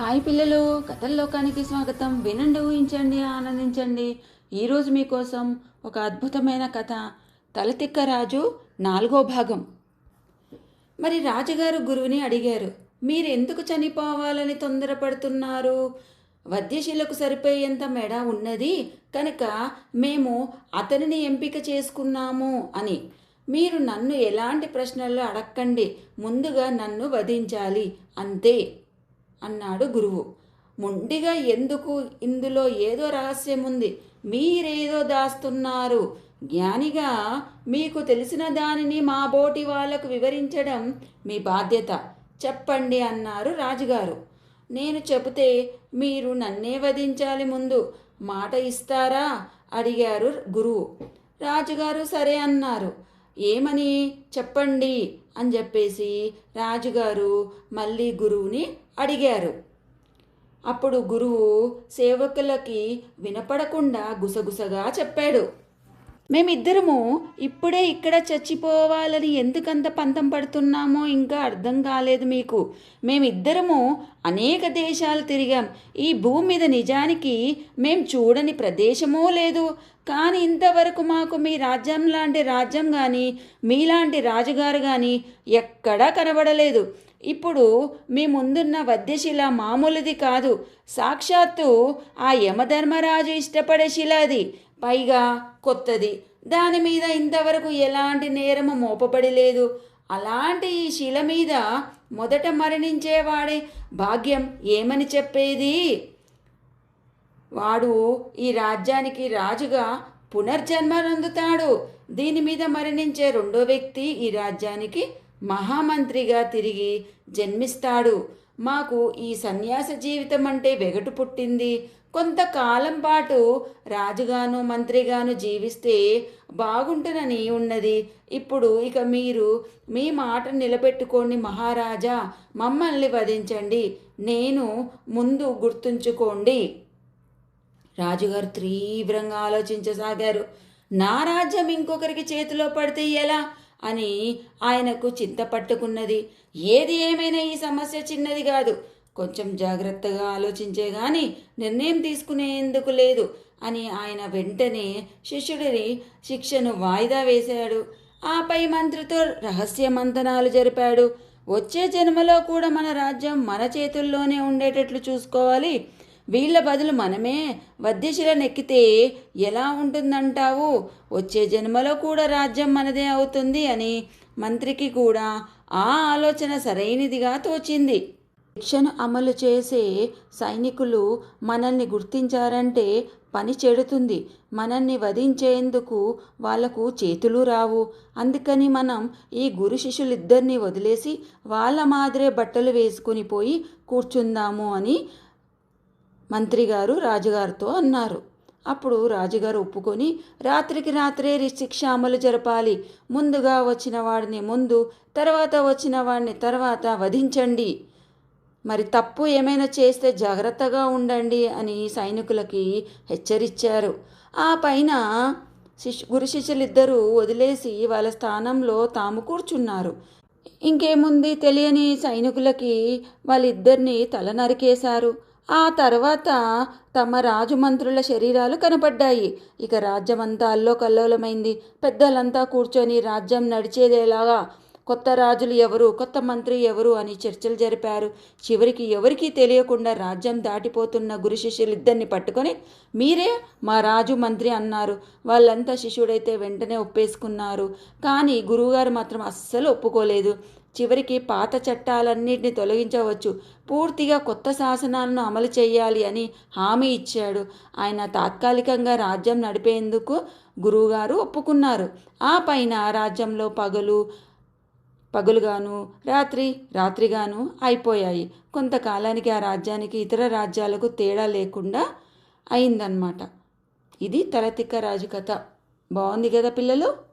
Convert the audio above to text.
Hi పిల్లలు కథల లోకానికి స్వాగతం. వినండి ఊహించండి ఆనందించండి. ఈరోజు మీకోసం ఒక అద్భుతమైన కథ. తలతిక్క రాజు నాలుగో భాగం. మరి రాజుగారు గురువుని అడిగారు మీరు ఎందుకు చనిపోవాలని తొందరపడుతున్నారు? వద్యశీలకు సరిపోయేంత మెడ ఉన్నది. కనుక మేము అతనిని ఎంపిక చేసుకున్నాము అని. మీరు నన్ను ఎలాంటి ప్రశ్నలు అడక్కండి. ముందుగా నన్ను వధించాలి. అంతే. అన్నాడు గురువు. మొండిగా ఎందుకు? ఇందులో ఏదో రహస్యం ఉంది మీరేదో దాస్తున్నారు. జ్ఞానిగా మీకు తెలిసిన దానిని మా బోటి వాళ్ళకు వివరించడం మీ బాధ్యత. చెప్పండి అన్నారు రాజుగారు. నేను చెబితే మీరు నన్నే వధించాలి ముందు మాట ఇస్తారా? అడిగారు గురువు. రాజుగారు సరే అన్నారు. ఏమని చెప్పండి అని చెప్పేసి రాజుగారు మళ్ళీ గురువుని అడిగారు. అప్పుడు గురువు సేవకులకి వినపడకుండా గుసగుసగా చెప్పాడు. మేమిద్దరము ఇప్పుడే ఇక్కడ చచ్చిపోవాలని ఎందుకంత పంతం పడుతున్నామో ఇంకా అర్థం కాలేదు మీకు. మేమిద్దరము అనేక దేశాలు తిరిగాం. ఈ భూమి మీద నిజానికి మేం చూడని ప్రదేశమూ లేదు. కానీ ఇంతవరకు మాకు మీ రాజ్యం లాంటి రాజ్యం కానీ మీలాంటి రాజుగారు కానీ ఎక్కడా కనబడలేదు. ఇప్పుడు మీ ముందున్న వద్యశిల మామూలుది కాదు. సాక్షాత్తు ఆ యమధర్మరాజు ఇష్టపడే శిల అది. పైగా కొత్తది. దాని మీద ఇంతవరకు ఎలాంటి నేరము మోపబడి లేదు అలాంటి ఈ శిల మీద మొదట మరణించేవాడే భాగ్యం ఏమని చెప్పేది? వాడు ఈ రాజ్యానికి రాజుగా పునర్జన్మనందుతాడు దీని మీద మరణించే రెండో వ్యక్తి ఈ రాజ్యానికి మహామంత్రిగా తిరిగి జన్మిస్తాడు. మాకు ఈ సన్యాస జీవితం అంటే వెగటు పుట్టింది. కొంతకాలం పాటు రాజుగాను మంత్రిగాను జీవిస్తే బాగుంటుందని ఉన్నది. ఇప్పుడు ఇక మీరు మీ మాట నిలబెట్టుకోండి మహారాజా మమ్మల్ని వధించండి. నేను ముందు గుర్తుంచుకోండి. రాజుగారు తీవ్రంగా ఆలోచించసాగారు. నా రాజ్యం ఇంకొకరికి చేతిలో పడితే ఎలా? అని ఆయనకు చింత పట్టుకున్నది. ఏది ఏమైనా ఈ సమస్య చిన్నది కాదు. కొంచెం జాగ్రత్తగా ఆలోచించే గాని నిర్ణయం తీసుకునేందుకు లేదు అని ఆయన వెంటనే శిష్యుడిని శిక్షను వాయిదా వేశాడు. ఆపై మంత్రితో రహస్య మంతనాలు జరిపాడు. వచ్చే జన్మలో కూడా మన రాజ్యం మన చేతుల్లోనే ఉండేటట్లు చూసుకోవాలి. వీళ్ళ బదులు మనమే వద్యశిలనెక్కితే ఎలా ఉంటుందంటావు? వచ్చే జన్మలో కూడా రాజ్యం మనదే అవుతుంది అని మంత్రికి కూడా ఆ ఆలోచన సరైనదిగా తోచింది. శిక్షను అమలు చేసే సైనికులు మనల్ని గుర్తించారంటే పని చెడుతుంది. మనల్ని వధించేందుకు వాళ్ళకు చేతులు రావు. అందుకని మనం ఈ గురు శిష్యులిద్దరిని వదిలేసి వాళ్ళ మాదిరే బట్టలు వేసుకుని పోయి కూర్చుందాము అని మంత్రి గారు రాజుగారితో అన్నారు. అప్పుడు రాజుగారు ఒప్పుకొని రాత్రికి రాత్రే శిక్ష అమలు జరపాలి. ముందుగా వచ్చిన వాడిని ముందు తర్వాత వచ్చిన వాడిని తర్వాత వధించండి. మరి తప్పు ఏమైనా చేస్తే జాగ్రత్తగా ఉండండి అని సైనికులకి హెచ్చరించారు ఆ పైన శిష్యు గురు శిష్యులిద్దరూ వదిలేసి వాళ్ళ స్థానంలో తాము కూర్చున్నారు. ఇంకేముంది తెలియని సైనికులకి వాళ్ళిద్దరిని తల నరికేశారు ఆ తర్వాత తమ రాజమంత్రుల శరీరాలు కనపడ్డాయి. ఇక రాజ్యమంతా అల్లోకల్లోలమైంది. పెద్దలంతా కూర్చొని రాజ్యం నడిచేదేలాగా. కొత్త రాజులు ఎవరు కొత్త మంత్రి ఎవరు అని చర్చలు జరిపారు. చివరికి ఎవరికీ తెలియకుండా రాజ్యం దాటిపోతున్న గురు శిష్యులిద్దరిని పట్టుకొని మీరే మా రాజు మంత్రి అన్నారు. వాళ్ళంతా శిష్యుడైతే వెంటనే ఒప్పేసుకున్నారు. కానీ గురువుగారు మాత్రం అస్సలు ఒప్పుకోలేదు. చివరికి పాత చట్టాలన్నింటినీ తొలగించవచ్చు. పూర్తిగా కొత్త శాసనాలను అమలు చేయాలి అని హామీ ఇచ్చాడు. ఆయన తాత్కాలికంగా రాజ్యం నడిపేందుకు గురువుగారు ఒప్పుకున్నారు. ఆ పైన రాజ్యంలో పగలు పగులుగాను రాత్రి రాత్రిగాను అయిపోయాయి. కొంతకాలానికి ఆ రాజ్యానికి ఇతర రాజ్యాలకు తేడా లేకుండా అయిందన్నమాట. ఇది తలతిక్క రాజు కథ బాగుంది కదా పిల్లలు?